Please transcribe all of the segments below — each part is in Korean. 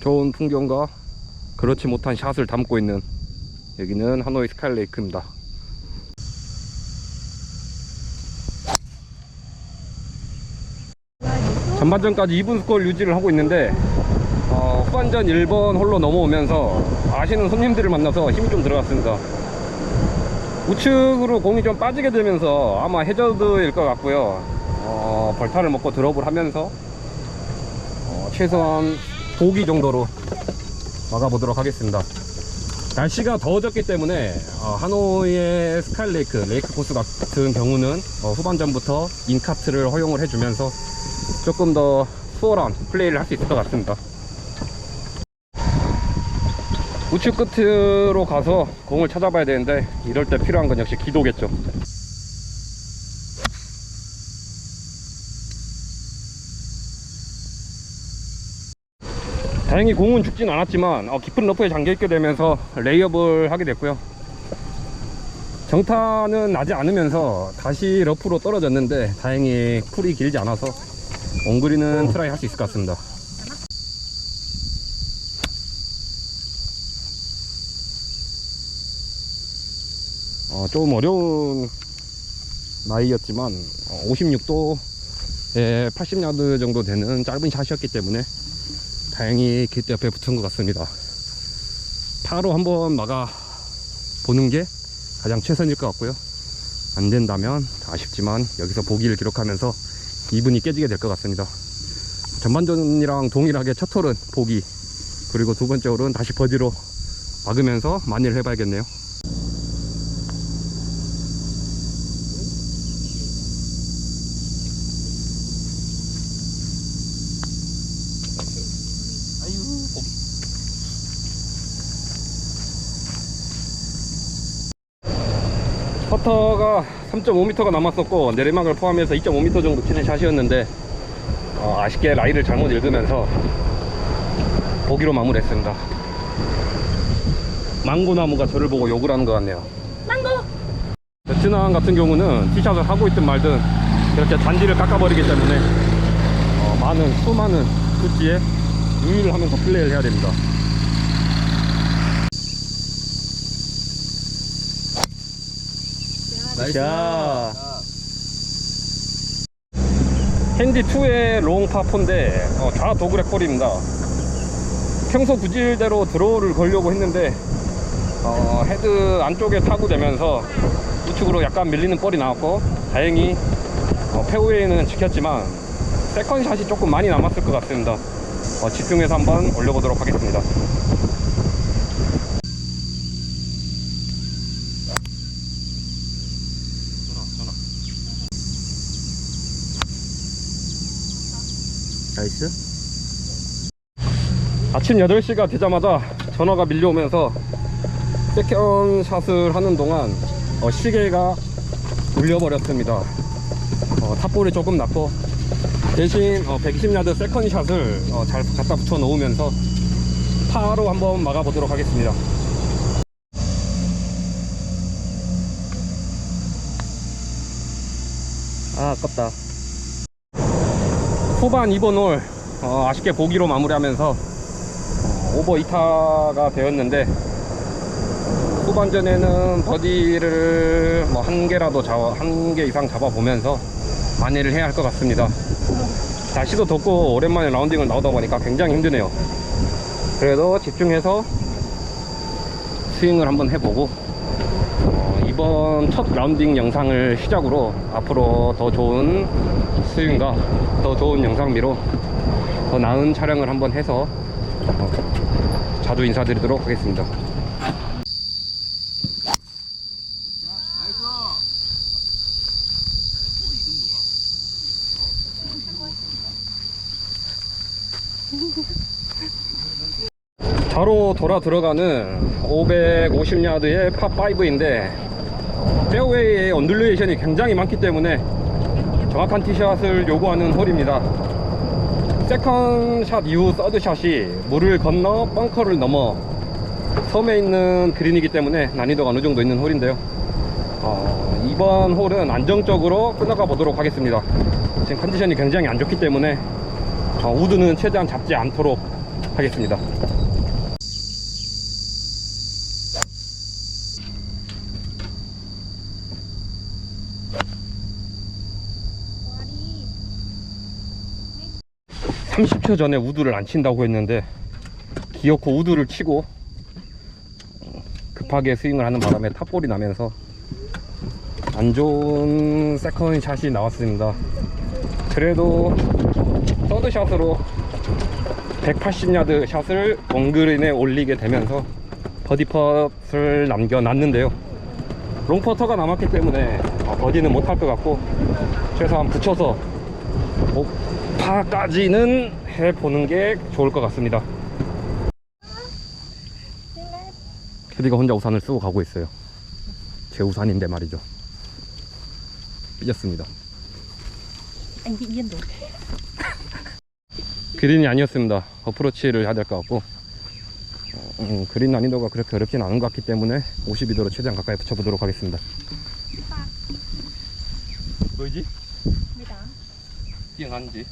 좋은 풍경과 그렇지 못한 샷을 담고 있는 여기는 하노이 스카이레이크입니다. 전반전까지 2분 스코어를 유지를 하고 있는데 어, 후반전 1번 홀로 넘어오면서 아시는 손님들을 만나서 힘이 좀 들어갔습니다. 우측으로 공이 좀 빠지게 되면서 아마 해저드일 것 같고요. 어, 벌타를 먹고 드롭을 하면서 어, 최소한 보기 정도로 막아보도록 하겠습니다. 날씨가 더워졌기 때문에 어, 하노이의 스카이레이크, 레이크 코스 같은 경우는 어, 후반전부터 인카트를 허용을 해주면서 조금 더 수월한 플레이를 할 수 있을 것 같습니다. 우측 끝으로 가서 공을 찾아봐야 되는데 이럴 때 필요한 건 역시 기도겠죠. 다행히 공은 죽진 않았지만 어, 깊은 러프에 잠겨있게 되면서 레이업을 하게 됐고요. 정타는 나지 않으면서 다시 러프로 떨어졌는데 다행히 풀이 길지 않아서 엉그리는 트라이 할 수 있을 것 같습니다. 어, 좀 어려운 나이였지만 56도에 80야드 정도 되는 짧은 샷이었기 때문에 다행히 길대 옆에 붙은 것 같습니다. 파로 한번 막아 보는 게 가장 최선일 것 같고요. 안 된다면 아쉽지만 여기서 보기를 기록하면서 2분이 깨지게 될 것 같습니다. 전반전이랑 동일하게 첫 홀은 보기 그리고 두 번째 홀은 다시 버디로 막으면서 만회를 해봐야겠네요. 퍼터가 3.5m가 남았었고 내리막을 포함해서 2.5m 정도 치는 샷이었는데 어, 아쉽게 라이를 잘못 읽으면서 보기로 마무리했습니다. 망고나무가 저를 보고 욕을 하는 것 같네요. 망고! 베트남 같은 경우는 티샷을 하고 있든 말든 이렇게 잔디를 깎아버리기 때문에 어, 많은 수많은 굿지에 유의를 하면서 플레이를 해야 됩니다. 나이스. 핸디2의 롱파4인데 어, 좌 도그렉 홀입니다. 평소 구질대로 드로우를 걸려고 했는데 어, 헤드 안쪽에 타구되면서 우측으로 약간 밀리는 볼이 나왔고 다행히 어, 페어웨이는 지켰지만 세컨샷이 조금 많이 남았을 것 같습니다. 어, 집중해서 한번 올려보도록 하겠습니다 나이스. 아침 8시가 되자마자 전화가 밀려오면서 세컨 샷을 하는 동안 어, 시계가 울려버렸습니다. 어, 탑볼이 조금 낮고 대신 어, 120야드 세컨 샷을 어, 잘 갖다 붙여 놓으면서 파로 한번 막아보도록 하겠습니다. 아, 아깝다. 후반 2번 홀 어, 아쉽게 보기로 마무리하면서 어, 오버 2타가 되었는데 후반전에는 버디를 뭐 한 개라도 잡아 한 개 이상 잡아보면서 만회를 해야 할 것 같습니다. 날씨도 덥고 오랜만에 라운딩을 나오다 보니까 굉장히 힘드네요. 그래도 집중해서 스윙을 한번 해보고 어, 이번 첫 라운딩 영상을 시작으로 앞으로 더 좋은 스윙과 더 좋은 영상미로 더 나은 촬영을 한번 해서 어, 자주 인사드리도록 하겠습니다. 바로 돌아 들어가는 550야드의 파5인데 페어웨이의 언듈레이션이 굉장히 많기 때문에 정확한 티샷을 요구하는 홀입니다. 세컨샷 이후 서드샷이 물을 건너 벙커를 넘어 섬에 있는 그린이기 때문에 난이도가 어느 정도 있는 홀인데요. 어, 이번 홀은 안정적으로 끝나가 보도록 하겠습니다. 지금 컨디션이 굉장히 안 좋기 때문에 어, 우드는 최대한 잡지 않도록 하겠습니다. 30초 전에 우드를 안 친다고 했는데 기어코 우드를 치고 어, 급하게 스윙을 하는 바람에 탑볼이 나면서 안 좋은 세컨 샷이 나왔습니다. 그래도 서드샷으로 180야드 샷을 원그린에 올리게 되면서 버디펫을 남겨놨는데요. 롱퍼터가 남았기 때문에 어, 버디는 못할 것 같고 최소한 붙여서 파까지는 해보는 게 좋을 것 같습니다. 캐디가 혼자 우산을 쓰고 가고 있어요. 제 우산인데 말이죠. 삐졌습니다. 그린이 아니었습니다. 어프로치를 해야 될 것 같고 어, 음, 그린 난이도가 그렇게 어렵진 않은 것 같기 때문에 52도로 최대한 가까이 붙여보도록 하겠습니다. 뭐지? 18 띵한지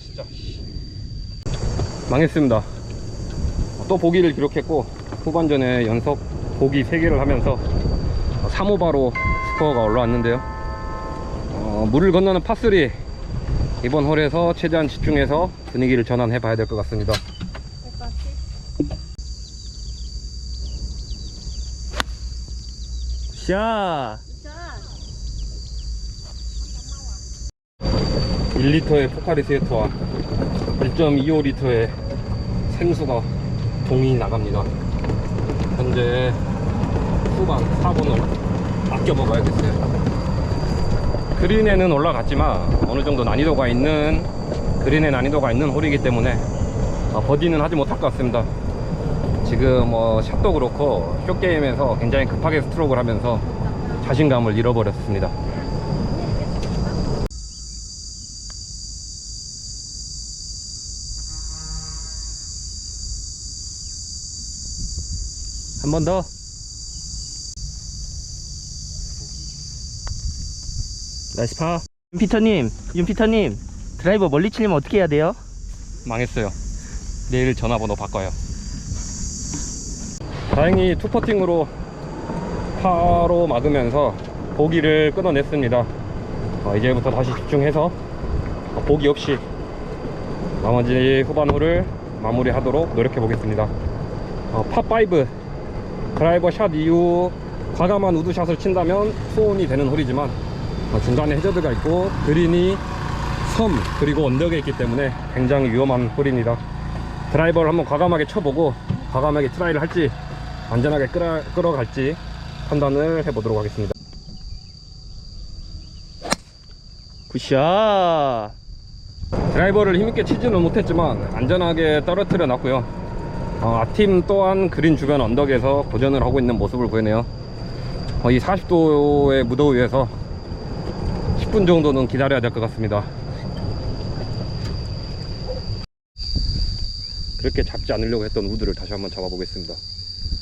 진짜. 망했습니다. 또 보기를 기록했고 후반전에 연속 보기 3개를 하면서 3오바로 스코어가 올라왔는데요. 어, 물을 건너는 파3 이번 홀에서 최대한 집중해서 분위기를 전환해 봐야 될 것 같습니다. 샤 1리터의 포카리 스웨트와 1.25리터의 생수가 동이 나갑니다. 현재 후반 4번을 아껴 먹어야겠어요. 그린에는 올라갔지만 어느 정도 난이도가 있는 그린의 난이도가 있는 홀이기 때문에 어, 버디는 하지 못할 것 같습니다. 지금 뭐 샷도 그렇고 쇼게임에서 굉장히 급하게 스트로크를 하면서 자신감을 잃어버렸습니다. 한 번 더. 나이스 파. 윤피터님, 윤피터님, 드라이버 멀리 치려면 어떻게 해야 돼요? 망했어요. 내일 전화번호 바꿔요. 다행히 투퍼팅으로 파로 막으면서 보기를 끊어냈습니다. 어, 이제부터 다시 집중해서 어, 보기 없이 나머지 후반 홀을 마무리하도록 노력해 보겠습니다. 어, 파5 드라이버 샷 이후 과감한 우드샷을 친다면 소원이 되는 홀이지만 어, 중간에 해저드가 있고 그린이 섬 그리고 언덕에 있기 때문에 굉장히 위험한 홀입니다. 드라이버를 한번 과감하게 쳐보고 과감하게 트라이를 할지 안전하게 끌어, 끌어갈지 판단을 해보도록 하겠습니다. 굿샷. 드라이버를 힘있게 치지는 못했지만 안전하게 떨어뜨려 놨고요. 어, 팀 또한 그린 주변 언덕에서 고전을 하고 있는 모습을 보이네요. 어, 이 40도의 무더위에서 10분 정도는 기다려야 될 것 같습니다. 그렇게 잡지 않으려고 했던 우드를 다시 한번 잡아보겠습니다.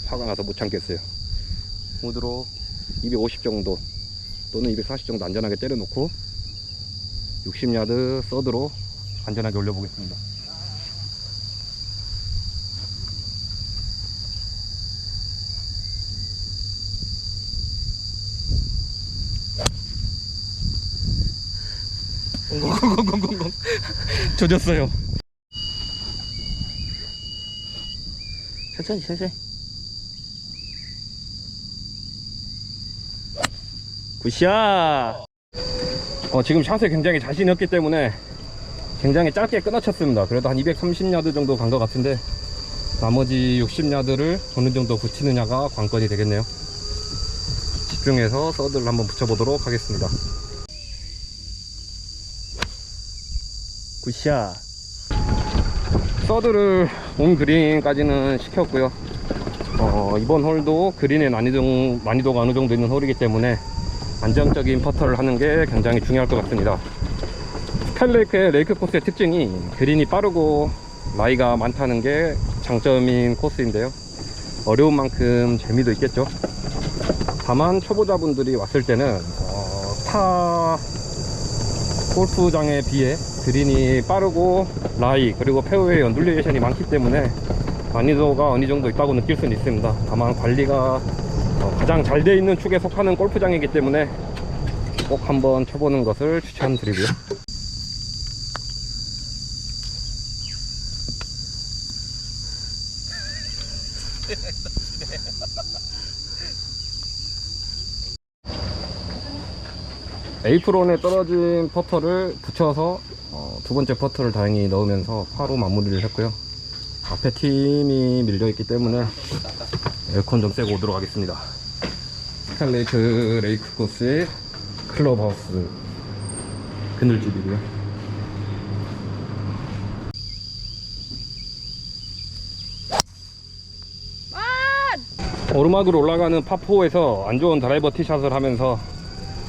화가 나서 못 참겠어요. 우드로 250 정도 또는 240 정도 안전하게 때려놓고 60야드 서드로 안전하게 올려보겠습니다. 공공공공공공 조졌어요. 천천히, 천천히. 굿샷. 어, 지금 샷에 굉장히 자신이 없기 때문에 굉장히 짧게 끊어쳤습니다. 그래도 한 230야드 정도 간 것 같은데 나머지 60야드를 어느 정도 붙이느냐가 관건이 되겠네요. 집중해서 서드를 한번 붙여보도록 하겠습니다. 굿샷. 서드를 온 그린까지는 시켰고요. 어, 이번 홀도 그린의 난이도, 난이도가 어느 정도 있는 홀이기 때문에 안정적인 퍼터를 하는 게 굉장히 중요할 것 같습니다. 스칼레이크의 레이크 코스의 특징이 그린이 빠르고 나이가 많다는 게 장점인 코스인데요. 어려운 만큼 재미도 있겠죠. 다만 초보자분들이 왔을 때는 어, 타 골프장에 비해 그린이 빠르고 라이 그리고 페어웨이 언듈레이션이 많기 때문에 난이도가 어느 정도 있다고 느낄 수는 있습니다. 다만 관리가 어, 가장 잘 돼 있는 축에 속하는 골프장이기 때문에 꼭 한번 쳐보는 것을 추천드리고요. 에이프론에 떨어진 퍼터를 붙여서 어, 두 번째 퍼터를 다행히 넣으면서 파로 마무리를 했고요. 앞에 팀이 밀려있기 때문에 에어컨 좀 쐬고 오도록 하겠습니다. 스칼레이크 레이크 코스의 클럽하우스 그늘집이고요. 오르막으로 올라가는 파4에서 안 좋은 드라이버 티샷을 하면서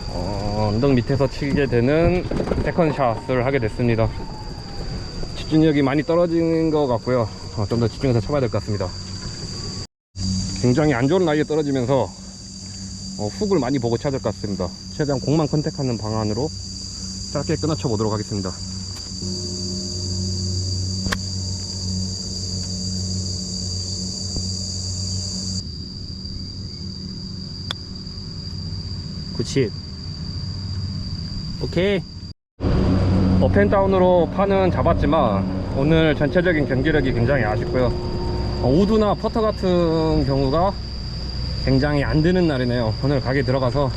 어, 언덕 밑에서 치게 되는 세컨샷을 하게 됐습니다. 집중력이 많이 떨어진 것 같고요. 어, 좀더 집중해서 쳐봐야 될 것 같습니다. 굉장히 안 좋은 라이에 떨어지면서 어, 훅을 많이 보고 될것 같습니다. 최대한 공만 컨택하는 방안으로 짧게 끊어쳐 보도록 하겠습니다. 굿칩. 오케이. 업앤다운으로 파는 잡았지만 오늘 전체적인 경기력이 굉장히 아쉽고요. 어, 우드나 퍼터 같은 경우가 굉장히 안 되는 날이네요. 오늘 가게 들어가서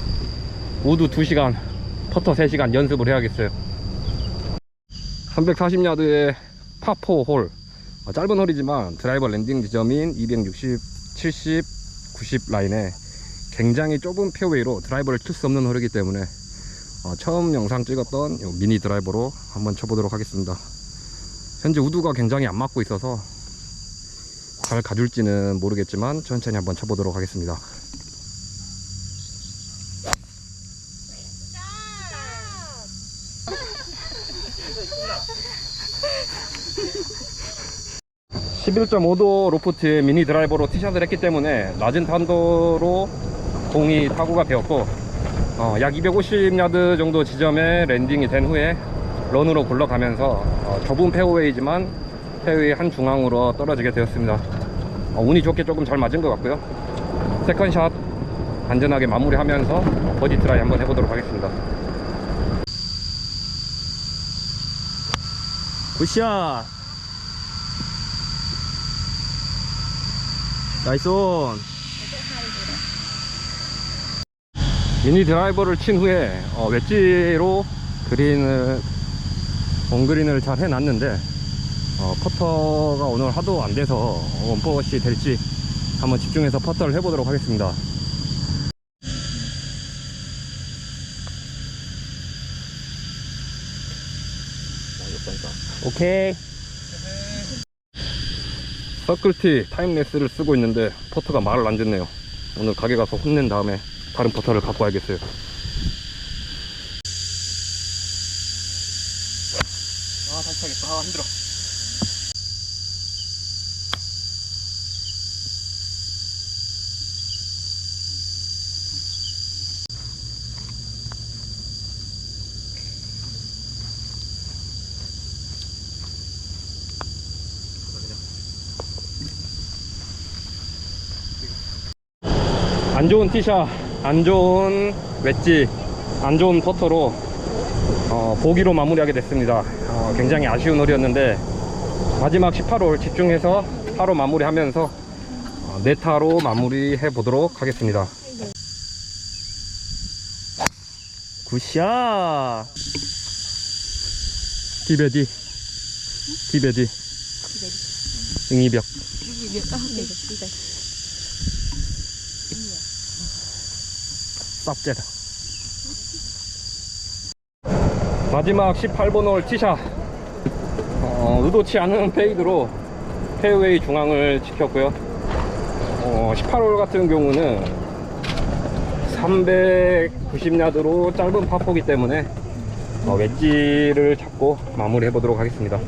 우드 2시간 퍼터 3시간 연습을 해야겠어요. 340야드의 파4 홀. 어, 짧은 홀이지만 드라이버 랜딩 지점인 260, 70, 90 라인에 굉장히 좁은 페어웨이로 드라이버를 칠 수 없는 홀이기 때문에 어, 처음 영상 찍었던 요 미니 드라이버로 한번 쳐보도록 하겠습니다. 현재 우드가 굉장히 안 맞고 있어서 잘 가줄지는 모르겠지만 천천히 한번 쳐보도록 하겠습니다. (11.5도) 로프트의 미니 드라이버로 티샷을 했기 때문에 낮은 탄도로 공이 타구가 되었고 어, 약 250야드 정도 지점에 랜딩이 된 후에 런으로 굴러가면서 어, 좁은 페어웨이지만 페어웨이 한 중앙으로 떨어지게 되었습니다. 어, 운이 좋게 조금 잘 맞은 것 같고요. 세컨샷 안전하게 마무리하면서 어, 버디 트라이 한번 해보도록 하겠습니다. 굿샷. 나이스 온. 미니 드라이버를 친 후에 어, 웨지로 그린을 원그린을 잘 해놨는데 어, 퍼터가 오늘 하도 안 돼서 원퍼시 될지 한번 집중해서 퍼터를 해보도록 하겠습니다. 오케이. 서클티 타임레스를 쓰고 있는데 퍼터가 말을 안 듣네요. 오늘 가게 가서 혼낸 다음에 다른 퍼터를 갖고 와야겠어요. 아 다시 하겠다. 아 힘들어. 안 좋은 티샷, 안 좋은 웨지, 안 좋은 퍼터로 어, 보기로 마무리하게 됐습니다. 어, 굉장히 아쉬운 홀이었는데 마지막 18홀 집중해서 파로 마무리하면서 어, 네타로 마무리해 보도록 하겠습니다. 굿샷. 디베디, 디베디, 응이벽. 쌉제다. 마지막 18번 홀 티샷. 어, 의도치 않은 페이드로 페어웨이 중앙을 지켰고요. 어, 18홀 같은 경우는 300 90야드로 짧은 파포기 때문에 어, 웨지를 잡고 마무리해 보도록 하겠습니다.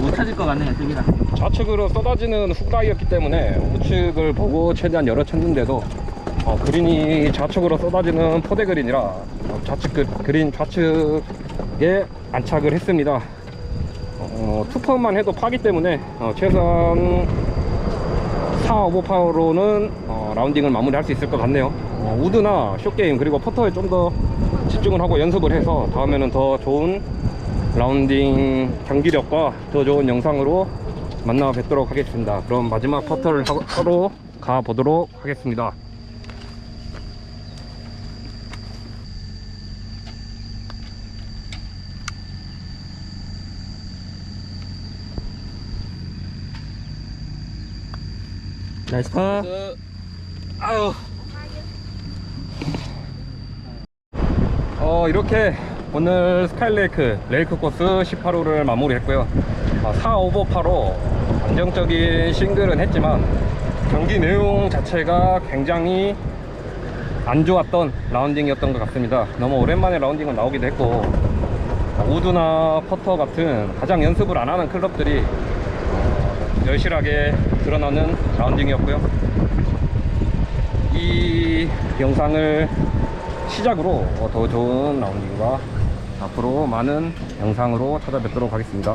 못 찾을 것 같네요, 저기가. 좌측으로 쏟아지는 훅라이였기 때문에 우측을 보고 최대한 열어 쳤는데도 어, 그린이 좌측으로 쏟아지는 포대 그린이라 어, 좌측 그, 그린 좌측에 안착을 했습니다. 어, 투퍼만 해도 파기 때문에 어, 최선 4, 5 파워로는 어, 라운딩을 마무리할 수 있을 것 같네요. 어, 우드나 숏게임 그리고 퍼터에 좀 더 집중을 하고 연습을 해서 다음에는 더 좋은 라운딩 경기력과 더 좋은 영상으로 만나 뵙도록 하겠습니다. 그럼 마지막 퍼터를 하- 하러 가 보도록 하겠습니다. 나이스 파. 아유. 어, 이렇게 오늘 스카이레이크 레이크 코스 18호를 마무리했고요. 아, 4 오버 8호 안정적인 싱글은 했지만 경기 내용 자체가 굉장히 안 좋았던 라운딩이었던 것 같습니다. 너무 오랜만에 라운딩은 나오기도 했고 어, 우드나 퍼터 같은 가장 연습을 안 하는 클럽들이 어, 여실하게 드러나는 라운딩이었고요. 이 영상을 시작으로 어, 더 좋은 라운딩과 앞으로 많은 영상으로 찾아뵙도록 하겠습니다.